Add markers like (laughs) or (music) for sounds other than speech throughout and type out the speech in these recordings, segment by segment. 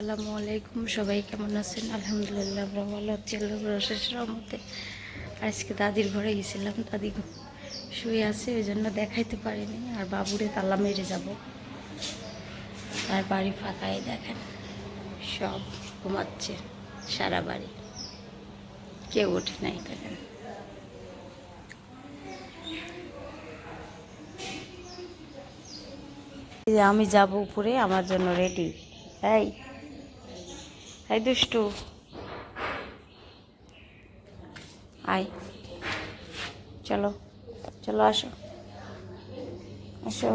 আসসালামু আলাইকুম, সবাই কেমন আছেন? আলহামদুলিল্লাহ, আমরা ভালো আছি আল্লাহ রহমতে আজকে দাদির ঘরে গেছিলাম, দাদি শুয়ে আছে ওই জন্য দেখাইতে পারিনি। আর বাবুরে তালা মেরে যাব। আর বাড়ি ফাঁকাই, দেখেন, সব ঘুমাচ্ছে, সারা বাড়ি। কেউ ওঠে নাই দেখেন আমি যাব উপরে, আমার জন্য রেডি এই এই দুষ্টু। আয়। চলো চলো আসো। আসো,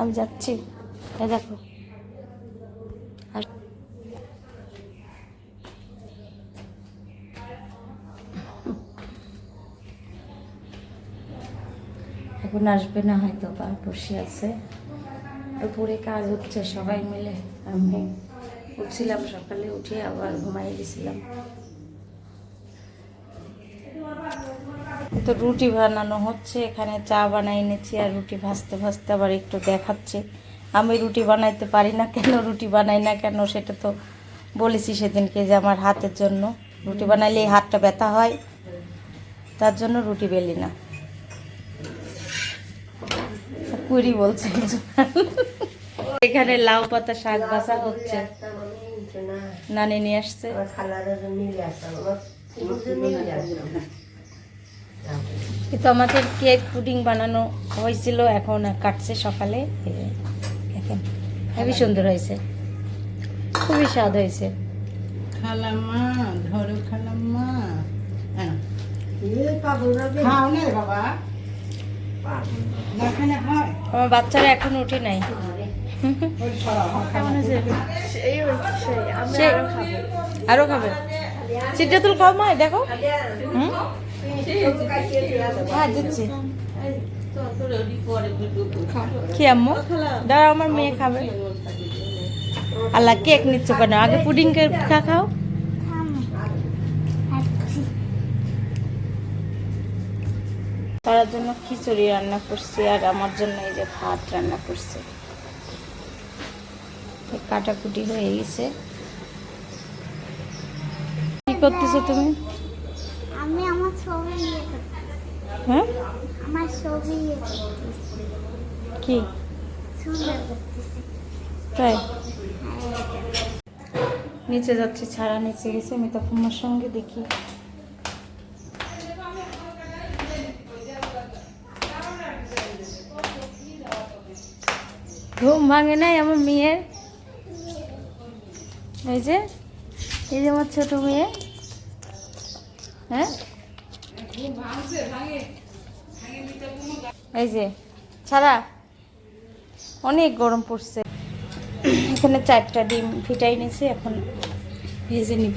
আমি যাচ্ছি। এই দেখো। এখন আসবে না হয়তো বা, বসে আছে। উপরে কাজ হচ্ছে সবাই মিলে। আমি উঠছিলাম, সকালে উঠে আবার ঘুমাই গেছিলাম। তো রুটি বানানো হচ্ছে, এখানে চা বানাই এনেছি আর রুটি ভাজতে ভাজতে আবার একটু দেখাচ্ছে। আমি রুটি বানাইতে পারি না কেন, রুটি বানাই না কেন সেটা তো বলেছি সেদিনকে যে আমার হাতের জন্য। রুটি বানাইলে এই হাতটা ব্যথা হয়, তার জন্য রুটি বেলি না। কুড়ি বলছে। এখানে লাউ পাতা শাক ভাজা হচ্ছে। নানি নিয়ে আসছে। কিন্তু আমাদের কেক পুডিং বানানো হয়েছিল এখন কাটছে সকালে। দেখেন হেবি সুন্দর হয়েছে। খুবই স্বাদ হয়েছে। খালাম্মা ধরো খালাম্মা। হ্যাঁ। খাও না রে বাবা। দেখানে হয়। আমার বাচ্চারা এখন উঠে নাই। হ্যাঁ, আরও খাবে। সিদ্ধাতুল খাও মা দেখো? হ্যাঁ দিচ্ছি। কি আম্মু। দাঁড়া আমার মেয়ে খাবে। আল্লাহ কেক নিচ্ছ কেন? আগে পুডিং খা খাও। তার জন্য খিচুড়ি রান্না করছি আর আমার জন্য এই যে ভাত রান্না করছে। কাটাকুটি হয়ে গেছে। কি করতেছো তুমি? আমি আমার ছবি হ্যাঁ? আমার ছবি কি? তাই? নিচে যাচ্ছি ছাড়া নিচে গেছে আমি তো তোমার সঙ্গে দেখি। ঘুম ভাঙে নাই আমার মেয়ের? এই যে এই যে আমার ছোট মেয়ে। হ্যাঁ? এই যে, ছাড়া, অনেক গরম পড়ছে। এখানে চারটা ডিম ফিটাই নিয়েছি, এখন ভেজে নিব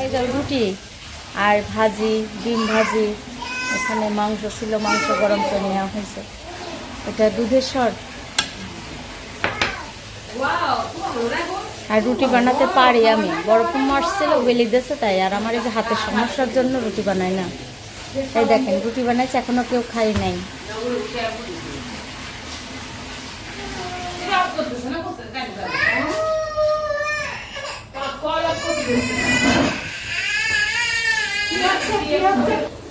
এই যে রুটি আর ভাজি, ডিম ভাজি, এখানে মাংস ছিল, মাংস গরম করে নেওয়া হয়েছে। এটা দুধের সর। আর রুটি বানাতে পারি আমি। বড় মাস ছিল বেলি দিয়েছে তাই। আর আমার এই যে হাতের সমস্যার জন্য রুটি বানাই না। তাই দেখেন, রুটি বানাইছে, এখনও কেউ খাই নাই।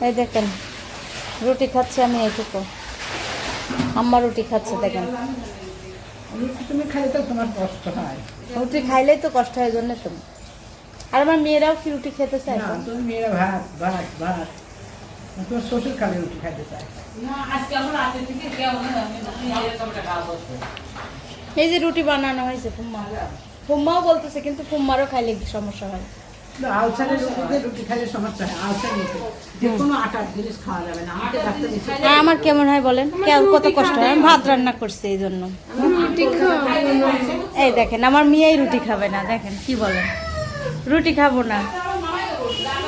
এই দেখেন রুটি খাচ্ছে আমি এইটুকু। আম্মা রুটি খাচ্ছে দেখেন। রুটি তুমি খাইলে তো তোমার কষ্ট হয়। রুটি খাইলেই তো কষ্ট হয় জন্য তো। আর আমার মেয়েরাও কি রুটি খেতে চায় না তুমি মেয়েরা ভাত ভাত ভাত। তোমার শ্বশুর খালি রুটি খাইতে চায়। এই যে রুটি বানানো হয়েছে ফুম্মা। ফুম্মাও বলতেছে কিন্তু ফুম্মারও খাইলে সমস্যা হয়। না, আলসারের রুটিতে রুটি খাইলে সমস্যা আলসার নিতে যে কোনো আটার জিনিস খাওয়া যাবে না আমাকে ডাক্তার দিচ্ছে আর আমার কেমন হয় বলেন? কেমন কত কষ্ট হয়? আমি ভাত রান্না করছি এই জন্য। এই দেখেন আমার মেয়েই রুটি খাবে না দেখেন কি বলেন? রুটি খাব না।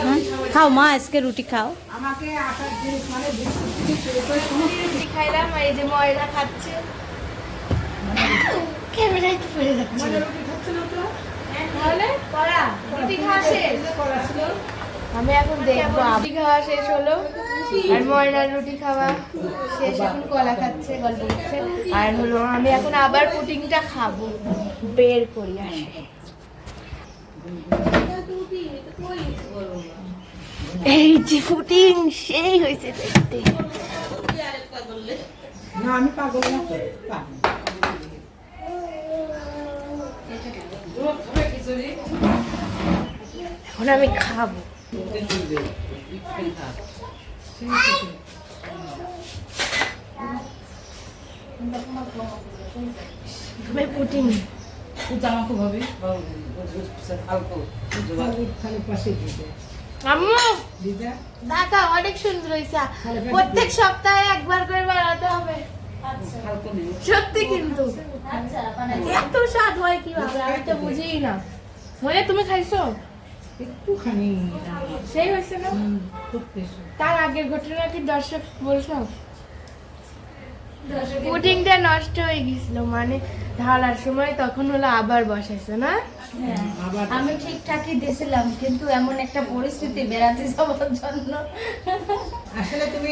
হ্যাঁ? খাও মা আজকে রুটি খাও। আমাকে আটার জিনিস মানে খাইলাম এই যে ময়দা খাচ্ছে। ক্যামেরায় তো পড়ে যাচ্ছে মানে রুটি খাচ্ছে না তো আমি এখন দেখব রুটি খাওয়া শেষ হলো আর ময়নার রুটি খাওয়া শেষ। এখন কলা খাচ্ছে, গল্প করছে। আর হলো, আমি এখন আবার পুটিংটা খাব, বের করি, আসে। এই যে পুটিং সেই হয়েছে দেখতে। না, আমি পাগল না এখন আমি খাব। তবে পুটিং খালি পাশে দিতে আম্মু! দিদা? অনেক সুন্দর হয়েছে। প্রত্যেক সপ্তাহে একবার করে বানাতে হবে। সত্যি কিন্তু। এত স্বাদ হয় কি ভাবে আমি তো বুঝিই না। মনে তুমি খাইছো? একটুখানি। সেই হয়েছে না? তার আগের ঘটনা কি দর্শক বলছো? পুডিংটা নষ্ট হয়ে গেছিল মানে ঢালার সময় তখন হলো আবার বসাইছো না? আমি ঠিকঠাকই দিয়েছিলাম কিন্তু এমন একটা পরিস্থিতি বেড়াতে যাওয়ার জন্য। আসলে তুমি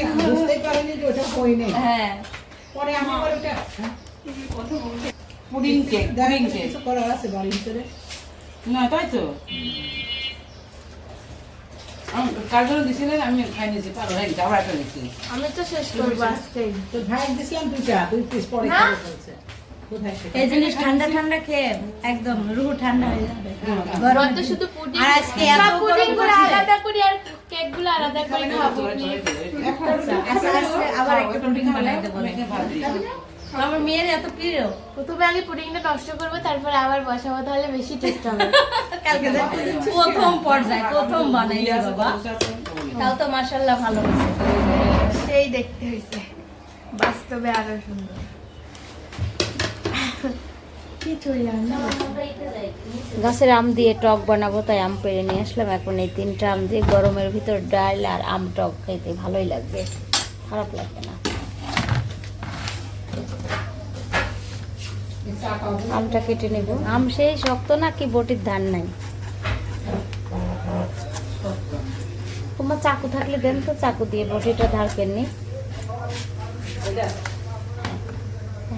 পারোনি যে ওটা হই নাই। হ্যাঁ। পরে আমি আবার ওটা হ্যাঁ, পুডিং কেক পুডিং কেক করা আছে বাড়ির ভিতরে। না তাই তো? আমি কার জন্য দিছিলেন আমি খাই নিয়েছি পারো হয়ে আবার একটা আমি তো শেষ করব আজকে তো ভাই দিছিলাম দুইটা দুই পিস পরে এই জিনিস ঠান্ডা ঠান্ডা খেয়ে একদম রুহু ঠান্ডা হয়ে যাবে। গরমে তো শুধু পুডিং আর আজকে এত পুডিংগুলো আলাদা করি আর কেকগুলো আলাদা করে খাব আচ্ছা আজকে আবার একটা পুডিং মেখে ভাত দিই। আমার মেয়ের এত প্রিয়। প্রথমে আগে পুডিংটা নষ্ট করব তারপরে আবার বসাবো তাহলে বেশি টেস্ট হবে। (laughs) কালকে প্রথম পর্যায়ে প্রথম বানাইছে বাবা। তাও তো মাশাল্লাহ ভালো হয়েছে। সেই দেখতে হয়েছে। বাস্তবে আরও সুন্দর। গাছের আম দিয়ে টক বানাবো, তাই আম পেড়ে নিয়ে আসলাম। এখন এই তিনটা আম দিয়ে গরমের ভিতর ডাল আর আম টক খেতে ভালোই লাগবে। খারাপ লাগবে না। আমটা কেটে নেব। আম সেই শক্ত না কি বটির ধান নাই? তোমার চাকু থাকলে দেন তো, চাকু দিয়ে বটিটা ধার কেননি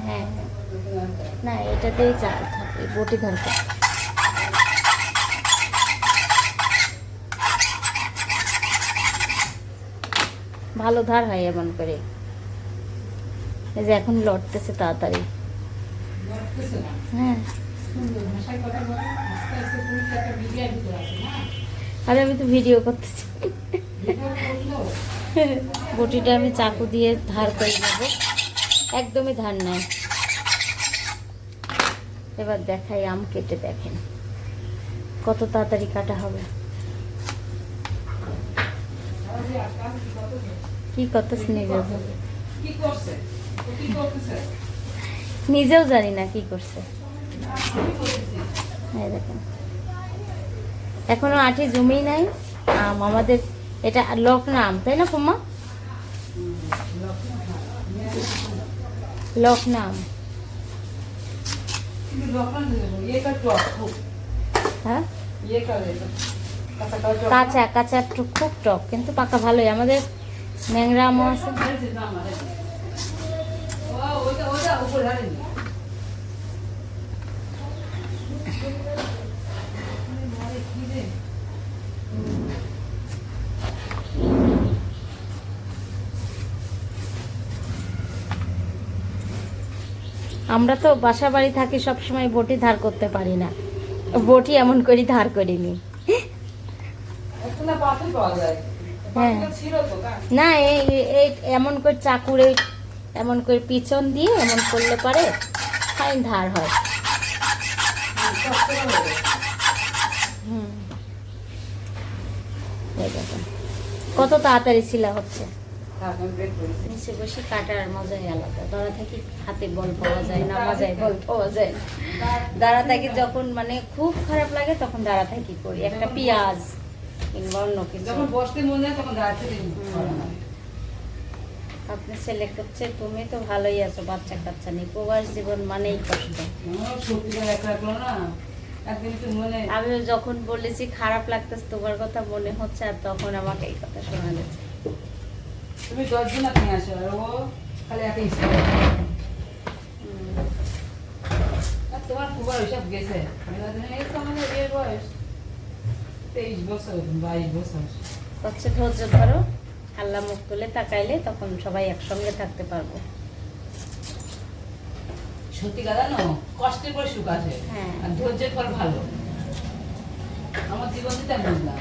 হ্যাঁ। না, এটাতেই চাকু থাকে বটি ধার ভালো ধার হয় এমন করে। এই যে এখন লড়তেছে তাড়াতাড়ি। হ্যাঁ। আরে আমি তো ভিডিও করতেছি। বটিটা আমি চাকু দিয়ে ধার করে নেব। একদমই ধার নাই। এবার দেখাই আম কেটে দেখেন। কত তাড়াতাড়ি কাটা হবে। কি কত নিজেও নিজেও জানি না কি করছে। এখনও আঠি জমি নাই, আম আমাদের এটা লকনা আম, তাই না ফুমা লকনা আম কিন্তু যখন ইয়ে কাটতো খুব হ্যাঁ? ইয়ে কাঁচা কাঁচা কাঁচা কাঁচা একটু খুব টক কিন্তু পাকা ভালোই। আমাদের ন্যাংরা আমও আছে ওটা ওটা উপরে আমরা তো বাসা বাড়ি থাকি সবসময় বটি ধার করতে পারি না। বটি এমন করি ধার করিনি। হ্যাঁ। না, এই এই, এমন করে চাকুরে, এমন করে পিছন দিয়ে এমন করলে পরে ফাইন ধার হয়। কত তাড়াতাড়ি শিলা হচ্ছে। নিচে বসে কাটার মজাই আলাদা। দাঁড়া থাকি হাতে বল পাওয়া যায় নামা যায় বল পাওয়া যায়। দাঁড়া থাকি যখন মানে খুব খারাপ লাগে তখন দাঁড়া থাকি করি। একটা পেঁয়াজ কিংবা অন্য কিছু। যখন বসতে মনে হয় তখন দাঁড়াতে দিন আপনি ছেলে করছে তুমি তো ভালোই আছো বাচ্চা কাচ্চা নেই। প্রবাস জীবন মানেই কষ্ট। না? মনে আমি যখন বলেছি খারাপ লাগতেছে তোমার কথা মনে হচ্ছে আর তখন আমাকে এই কথা শোনা যাচ্ছে। তুমি দশজন নিয়ে আসো আর ও খালি একটা আর তোমার খুব ওইসব গেছে? আমাদের বিয়ের বয়স। তেইশ বছর বাইশ বছর। হচ্ছে ধৈর্য ধরো। আল্লাহ মুখ তুলে তাকাইলে তখন সবাই একসঙ্গে থাকতে পারব। সত্যি কথা জানো? কষ্টের পর সুখ আসে। হ্যাঁ। আর ধৈর্যের পর ভালো। আমার জীবন দিতে বুঝলাম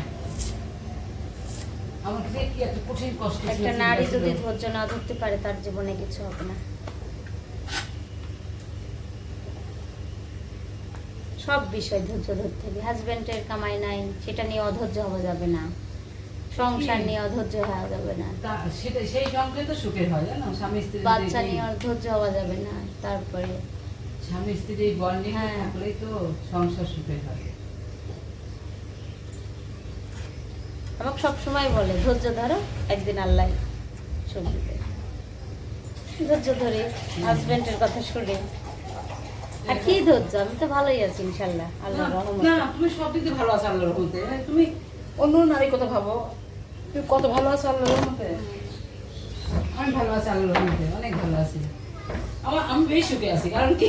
একটা নারী যদি ধৈর্য না ধরতে পারে তার জীবনে কিছু হবে না। সব বিষয় ধৈর্য ধরতে হবে। হাজবেন্ডের কামাই নাই সেটা নিয়ে অধৈর্য হওয়া যাবে না। সংসার নিয়ে অধৈর্য হওয়া যাবে না। সেটা সেই তো সুখের হয় জানো? স্বামী স্ত্রী বাচ্চা নিয়ে অধৈর্য হওয়া যাবে না তারপরে। স্বামী স্ত্রীর এই বন্ডিং হ্যাঁ। থাকলেই তো সংসার সুখের হয়। আমাকে সবসময় বলে ধৈর্য ধরো একদিন আল্লাহ ধৈর্য ধরে হাজবেন্ডের কথা শুনে। আর কি ধৈর্য? আমি তো ভালোই আছি ইনশাল্লাহ আল্লাহ রহমত না তুমি সব দিক দিয়ে ভালো আছো আল্লাহর রহমতে। তুমি অন্য নারী কথা ভাবো। তুমি কত ভালো আছো আল্লাহর রহমতে? আমি ভালো আছি আল্লাহর রহমতে অনেক ভালো আছি। আমার আমি বেশ সুখে আছি কারণ কি?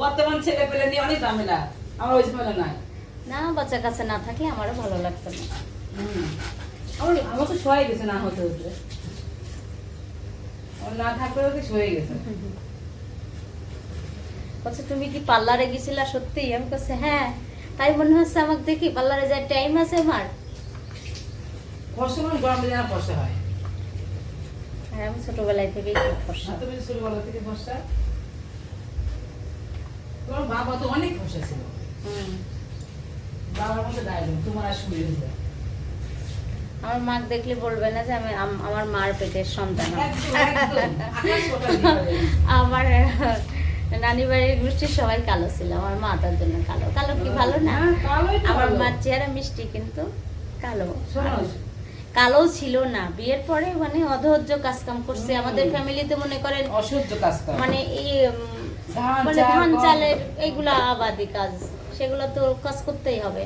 বর্তমান ছেলে পেলে নিয়ে অনেক ঝামেলা। আমার ওই ঝামেলা নাই। না বাচ্চা কাছে না থাকলে আমারও ভালো লাগতো না। আমার আমার তো সয়ে গেছে না হতে হতে। আমার না থাকলেও কি সয়ে গেছে। বলছে তুমি কি পার্লারে গেছিলা সত্যি? আমি কাছে হ্যাঁ। তাই মনে হচ্ছে আমাকে দেখি পার্লারে যাওয়ার টাইম আছে আমার। মানে গরম দিনে বর্ষা হয়। আর আমি ছোটবেলায় থেকেই ফর্সা তুমি ছোটবেলা থেকে বর্ষা। তোমার বাবা তো অনেক বর্ষা ছিল। বাবার মতো ডায়লগ তোমার আর শুনে আমার মা দেখলে বলবে না যে আমি আমার মার পেটের সন্তান। আমার নানি বাড়ির গোষ্ঠীর সবাই কালো ছিল আমার মা তার জন্য কালো। কালো কি ভালো না? হ্যাঁ, আমার মার চেহারা মিষ্টি কিন্তু কালো। কালো ছিল না। বিয়ের পরে মানে অধৈর্য কাজ কাম করছে। আমাদের ফ্যামিলিতে মনে করেন অসহ্য কাজ কর মানে এই মানে ধান। চালের এইগুলা আবাদি কাজ। সেগুলো তো কাজ করতেই হবে।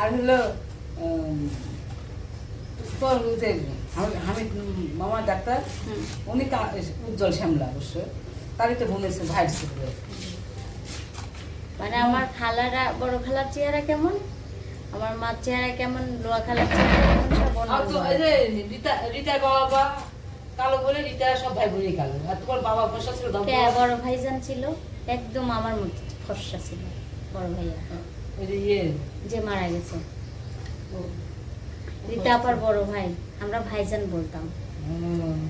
আর হলো তোর হামিদ মামা ডাক্তার। উনি উজ্জ্বল শ্যামলা অবশ্য। তারই তো বোনের ভাইয়ের ছিল। মানে আমার খালারা বড় খালার চেহারা কেমন? আমার মার চেহারা কেমন? লোয়া খালার চেহারা কেমন? সব রীতা বাবা কালো বলে রীতা সব ভাই বোনই কালো। আর তোমার বাবা বসা ছিল কে বড় ভাইজান ছিল? একদম আমার মতো ফর্সা ছিল বড় ভাইয়া। ওই যে ইয়ে। যে মারা গেছে। ও- রীতা আপার বড় ভাই আমরা ভাইজান বলতাম। হুম।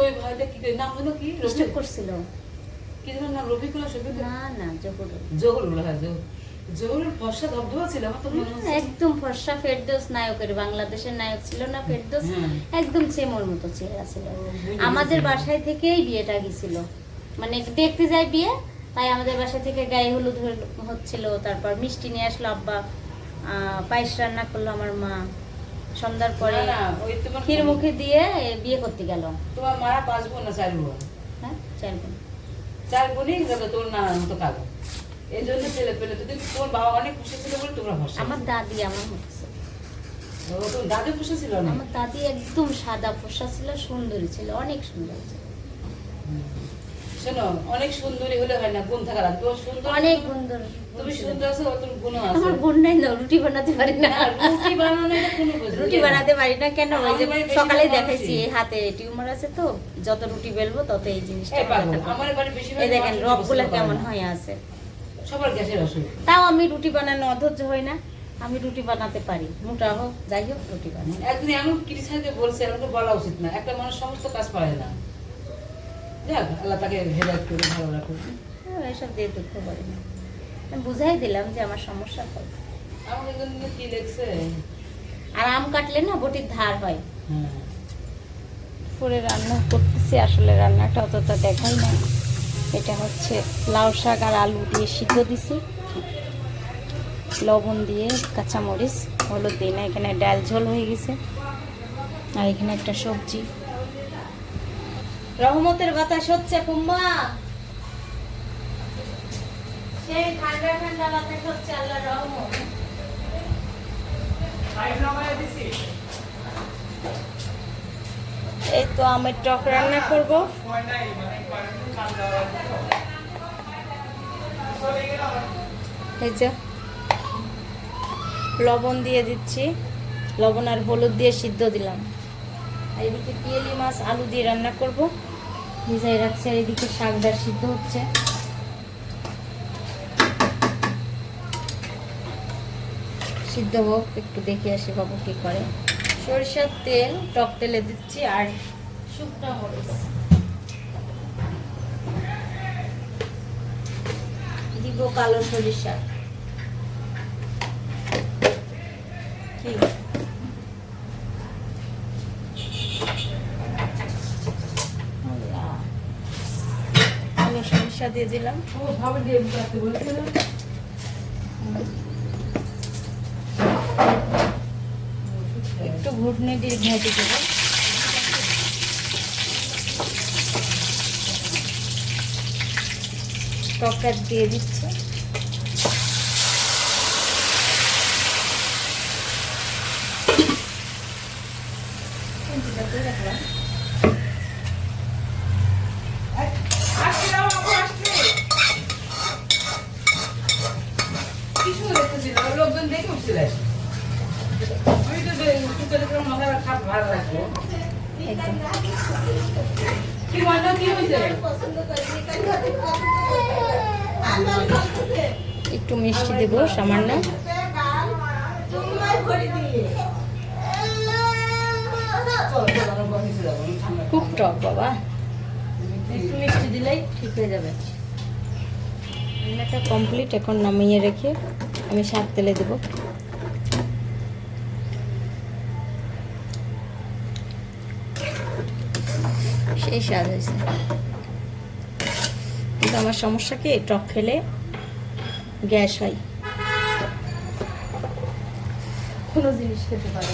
ওই ভাইটা কি নাম হলো কি? চুপ করছিল। কি যেন নাম রফিকুল শফিকুল না না জহুর জহুরুল হ্যাঁ জহুরুল। ফর্সা ধবধবা ছিল আমার তো মনে হচ্ছে। একদম ফর্সা ফেরদৌস নায়কের বাংলাদেশের নায়ক ছিল না ফেরদৌস? একদম সেমর মতো চেহারা ছিল। আমাদের বাসায় থেকেই বিয়েটা গেছিল। মানে দেখতে যাই বিয়ে তাই আমাদের বাসা থেকে গায়ে হলুদ হল- হচ্ছিল তারপর মিষ্টি নিয়ে আসলো আব্বা। পায়েস রান্না করল আমার মা। সন্ধ্যার পরে না, না, ক্ষীর মুখে দিয়ে বিয়ে করতে গেল। তোমার মারা পাঁচ বোন না চার বোন? হ্যাঁ চার বোন। চার বোনই গেল তোর নানার মতো কালো। এই জন্য ছেলে পেলে তো কিন্তু তোমার বাবা অনেক খুশি ছিল বলে তোমরা ভরসা আমার দাদি আমার ছিল। ও তোর দাদু খুশি ছিল না? আমার দাদি একদম সাদা ফর্সা ছিল সুন্দরী ছিল অনেক সুন্দর ছিল। শোনো অনেক সুন্দরী হলে হয় না গুণ থাকা লাগবে সুন্দর অনেক সুন্দর তুমি সুন্দর। আছো তোর গুণ আছে। আমার বোন নাই না রুটি বানাতে পারি না। রুটি বানানো কোনো রুটি বানাতে পারি না কেন? ওই যে সকালে দেখাইছি হাতে টিউমার আছে তো যত রুটি বেলবো তত এই জিনিসটা। আমার বাড়ি বেশিরভাগ এই দেখেন রবগুলা কেমন হয়ে আছে। সবার গ্যাসের অসুখ তাও আমি রুটি বানানো অধৈর্য হই না আমি রুটি বানাতে পারি। মোটা হোক যাই হোক রুটি বানাই। একদিন এমন ক্রিটিসাইজে বলছে আমাকে বলা উচিত না। একটা মানুষ সমস্ত কাজ পারে না। যাক আল্লাহ তাকে হেদায়ত করে ভালো রাখুন হ্যাঁ, এসব দিয়ে দুঃখ করি না। বুঝাই দিলাম যে আমার সমস্যা হয় আমাকে কি লেগছে আর আম কাটলে না বটির ধার হয়। হ্যাঁ। করে রান্না করতেছি আসলে রান্নাটা অতটা দেখাই না। এটা হচ্ছে লাউ শাক আর আলু দিয়ে সিদ্ধ দিছি। লবণ দিয়ে কাঁচামরিচ হলুদ দিই না এখানে ডাল ঝোল হয়ে গেছে। আর এখানে একটা সবজি। রহমতের বাতাস হচ্ছে কুম্মা। সেই ঠান্ডা ঠান্ডা বাতাস হচ্ছে আল্লাহ রহমত। এই তো আমের টক রান্না করব। এই যে লবণ দিয়ে দিচ্ছি। লবণ আর হলুদ দিয়ে সিদ্ধ দিলাম। এদিকে পিয়েলি মাছ আলু দিয়ে রান্না করব। ভিজাই রাখছি, আর এদিকে শাকদার সিদ্ধ হচ্ছে। সিদ্ধ হোক, একটু দেখে আসি বাবু কি করে। সরিষার তেল, টক তেলে দিচ্ছি, আর শুকনো মরিচ। দিব কালো সরিষা। কি আল্লাহ। কালো সরিষা দিয়ে দিলাম। একটু ঘুটনি দিয়ে ভেজে দেবো। টকার দিয়ে দিচ্ছি কিছু দেখতেছিল লোকজন দেখে উঠছিল আমি তো চুপে দেখে মাথা খাপ ভালো লাগল একদম কি মনে কি হয়েছে একটু মিষ্টি দেবো সামান্য চল চল আমরা বসে যাব আমি ঠান্ডা খুব টক বাবা একটু মিষ্টি দিলেই ঠিক হয়ে যাবে রান্নাটা এখন নামিয়ে রেখে আমি শাক তেলে দেবো। সেই স্বাদ হয়েছে। কিন্তু আমার সমস্যা কি টক খেলে গ্যাস হয়। কোনো জিনিস খেতে পারে।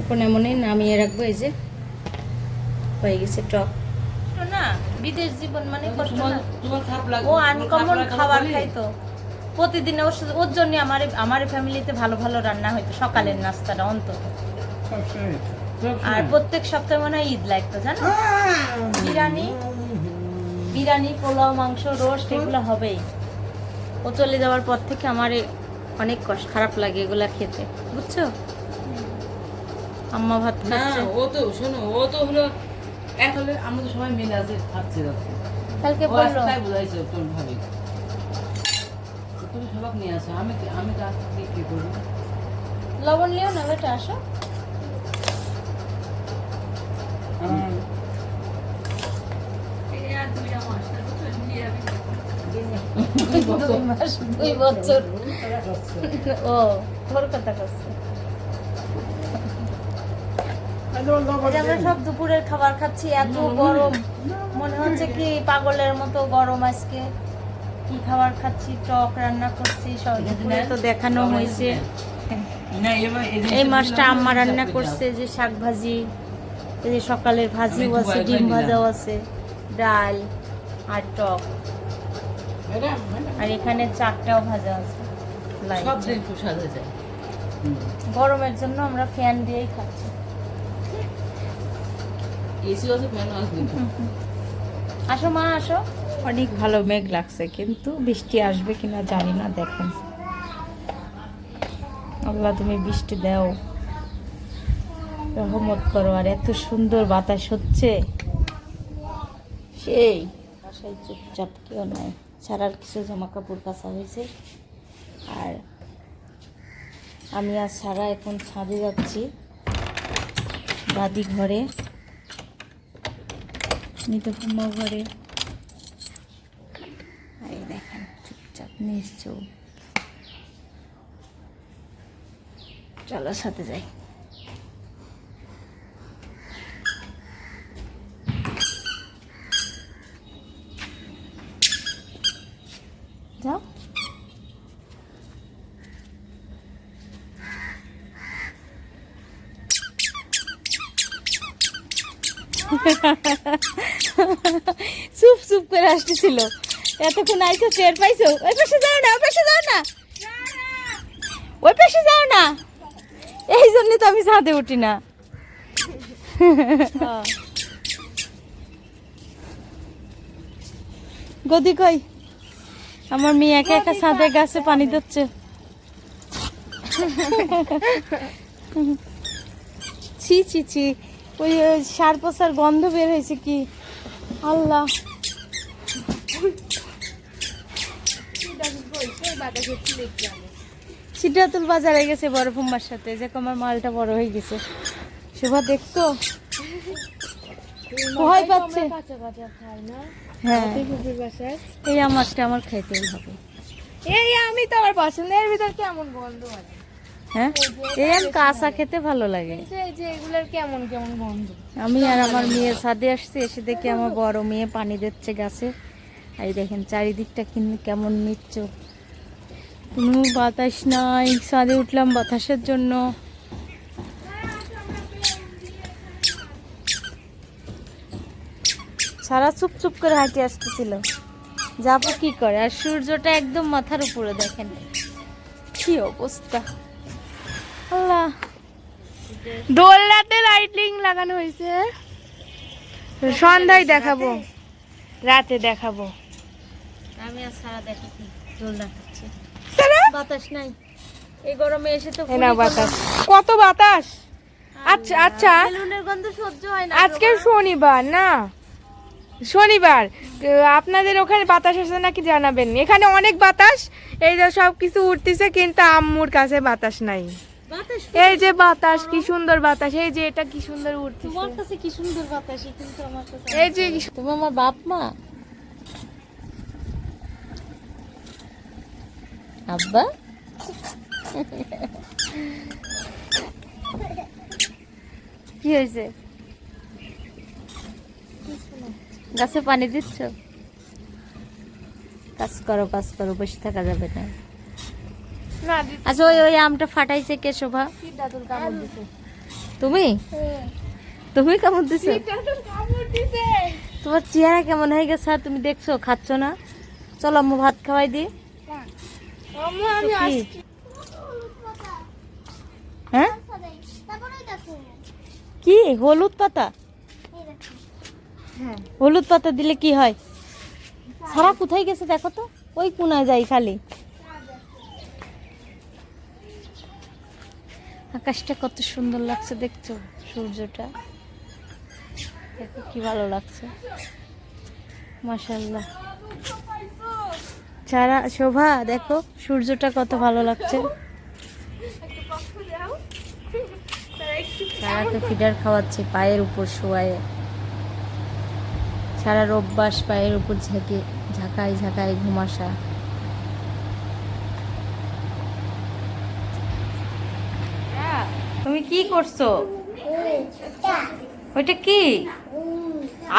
এখন এমনই নামিয়ে রাখব এই যে হয়ে গেছে টক। বিদেশ জীবন মানে কষ্ট না। ও আনকমন খাবার খাইতো। প্রতিদিন ওর ওর জন্য আমার আমার ফ্যামিলিতে ভালো ভালো রান্না হইতো সকালের নাস্তাটা অন্তত। আর প্রত্যেক সপ্তাহে মনে হয় ঈদ লাগতো জানো? বিরিয়ানি বিরিয়ানি পোলাও মাংস রোস্ট এগুলো হবেই। ও চলে যাওয়ার পর থেকে আমার অনেক কষ্ট খারাপ লাগে এগুলা খেতে। বুঝছ? আম্মা ভাত না খাচ্ছে। ও তো শোনো ও তো হলো এক হলে আমরা তো সবাই মিলে আছে খাচ্ছি যাচ্ছি কালকে ও বলল। তাই বোঝাইছে তোর ভাবি। তুমি সবাক নিয়ে আসো আমি কি- আমি তো আজকে কি করব? লবণ নিও না বেটা আসো। দুই বছর ও তোর কথা করছে আমরা সব দুপুরের খাবার খাচ্ছি এত গরম। মনে হচ্ছে কি পাগলের মতো গরম আজকে। কি খাবার খাচ্ছি টক রান্না করছি সব তো দেখানো হয়েছে। এই মাছটা আম্মা রান্না করছে যে শাক ভাজি এই যে সকালের ভাজিও আছে ডিম ভাজাও আছে ডাল আর টক। আর এখানে চারটাও ভাজা আছে গরমের জন্য আমরা ফ্যান দিয়েই খাচ্ছি। আসো মা, আসো। অনেক ভালো মেঘ লাগছে, কিন্তু বৃষ্টি আসবে কিনা জানি না দেখেন আল্লাহ, তুমি বৃষ্টি দাও। রহমত করো, আর এত সুন্দর বাতাস হচ্ছে। সেই, বাসায় চুপচাপ কেউ নাই। ছাড়ার কিছু জামা কাপড় কাচা হয়েছে। আর আমি আর সারা এখন ছাদে যাচ্ছি দাদি ঘরে। নিতকুম্মা ঘরে। এই দেখেন চুপচাপ নিশ্চুপ। চলো সাথে যাই যাও চুপ চুপ করে আসতেছিল। এতক্ষণ আইছো টের পাইছো? ওই পাশে যাও না ওই পাশে যাও না। ওই পাশে যাও না। এই জন্য তো আমি ছাদে উঠি না। গদি কই? আমার মেয়ে একা একা ছাদে গাছে পানি দিচ্ছে ছি ছি ছি। ওই ওই সার পোসার গন্ধ বের হয়েছে কি? আল্লাহ। সিদ্ধাতুল বাজারে গেছে বড় ফুম্মার সাথে। যে আমার মালটা বড় হয়ে গেছে। শোভা দেখছ? ভয় পাচ্ছে। হ্যাঁ। এই আমারটা আমার খাইতেই হবে। এই আমি তো আমার পছন্দের ভিতর কেমন গন্ধ আছে হ্যাঁ? এই কাঁচা খেতে ভালো লাগে। কেমন কেমন গন্ধ? আমি আর আমার মেয়ে ছাদে আসছি এসে দেখি আমার বড় মেয়ে পানি দিচ্ছে গাছে। আর দেখেন চারিদিকটা কেমন নিচ্ছ। কোনো বাতাস নাই ছাদে উঠলাম বাতাসের জন্য। সারা চুপ চুপ করে হাঁটি আসতেছিল। যাব কি করে? আর সূর্যটা একদম মাথার উপরে দেখেন। কি অবস্থা। আল্লাহ। দোলনাতে লাইটিং লাগানো হয়েছে। সন্ধ্যায় দেখাবো। রাতে দেখাবো। আমি আর সারা দেখাচ্ছি দোল দেখাচ্ছি বাতাস নাই। এই গরমে এসে তো এই বাতাস। কত বাতাস? আচ্ছা আচ্ছা। বেলুনের গন্ধ সহ্য হয় না আজকে শনিবার না? শনিবার। আপনাদের ওখানে বাতাস আছে নাকি জানাবেন এখানে অনেক বাতাস এই যে সব কিছু উঠতেছে কিন্তু আম্মুর কাছে বাতাস নাই। এই যে বাতাস কি সুন্দর বাতাস। এই যে এটা কি সুন্দর উঠতেছে। তোমার কাছে কি সুন্দর বাতাস কিন্তু আমার কাছে এই যে কি- তুমি আমার বাপ মা? আব্বা? কি হয়েছে? গাছে পানি দিচ্ছ? কাজ করো কাজ করো বসে থাকা যাবে না। না আচ্ছা ওই ওই আমটা ফাটাইছে কে শোভা? তুমি? তুমি কেমন দিছো? দাদুর কামড় দিছে? তোমার চেহারা কেমন হয়ে গেছে? আর তুমি দেখছ খাচ্ছ না? চলো আম্মু ভাত খাওয়াই দি আম্মু আমি কি? আসছি হ্যাঁ? কি? হলুদ পাতা? এই হলুদ পাতা দিলে কি হয়? সারা কোথায় গেছে দেখো তো? ওই কোনায় যাই খালি। আকাশটা কত সুন্দর লাগছে দেখছ সূর্যটা। দেখো কি ভালো লাগছে। মাশাল্লাহ সারা শোভা, দেখো, সূর্যটা কত ভালো লাগছে। সারাকে ফিডার খাওয়াচ্ছে পায়ের উপর শোয়ায়। সারা অভ্যাস পায়ের উপর ঝাঁকে, ঝাঁকায় ঝাঁকায় ঘুমাসা তুমি কি করছ? ওইটা কি?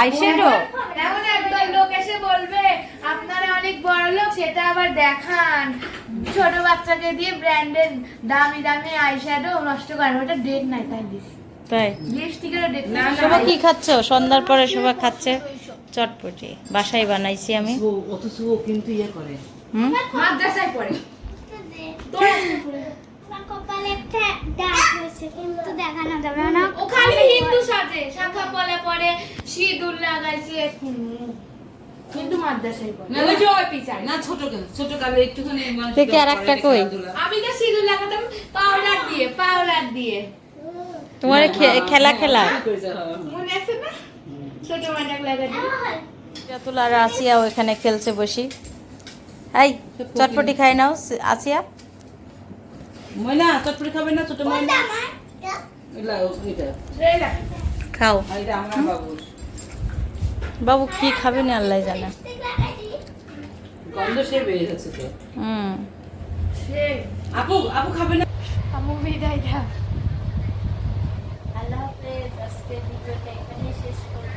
আইশ্যাডো লোক এসে বলবে আপনারা অনেক বড় লোক সেটা আবার দেখান। ছোট বাচ্চাকে দিয়ে ব্র্যান্ডেড দামি দামি আইশ্যাডো নষ্ট করেন ওটা ডেট নাই তাই দিছি। তাই? লিপস্টিকেরও ডেট না, না। কি খাচ্ছ? সন্ধ্যার পরে শোভা খাচ্ছে। চটপটি। বাসায় বানাইছি আমি। ও অথচ ও কিন্তু ইয়ে করে। হুম? মাদ্রাসায় পড়ে। আমার কপালে একটা দাগ হয়েছে কিন্তু দেখানো যাবে না। ও হিন্দু সাজে। শাখা পলা পরে সিঁদুর লাগাইছে। কিন্তু মাদ্রাসায় পড়ে। না, ওই ওই পিছায় না ছোট কেন? ছোট কালে একটুখানি মানুষ দেখি আর কই? আমি তো সিঁদুর লাগাতাম পাউডার দিয়ে পাউডার দিয়ে। তোমার খেলা খেলা? মনে আছে না? ছোট মাটাক লাগাতে। জাতুল আর আসিয়াও এখানে খেলছে বসি। এই চটপটি খাই নাও আসিয়া। ময়না চটপটি খাবে না? ছোট ময়না। খাও। এটা আমার বাবুর। বাবু কি খাবে না আল্লাহ জানে। গন্ধ সে বেরিয়ে যাচ্ছে তো। হুম। আপু আপু খাবে না? আমু বিদায় দাও আল্লাহ হাফেজ আজকে ভিডিওটা এখানেই শেষ করব।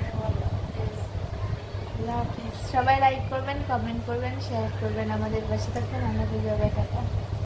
আল্লাহ হাফেজ। সবাই লাইক করবেন কমেন্ট করবেন শেয়ার করবেন আমাদের পাশে থাকবেন। Bye bye, tata.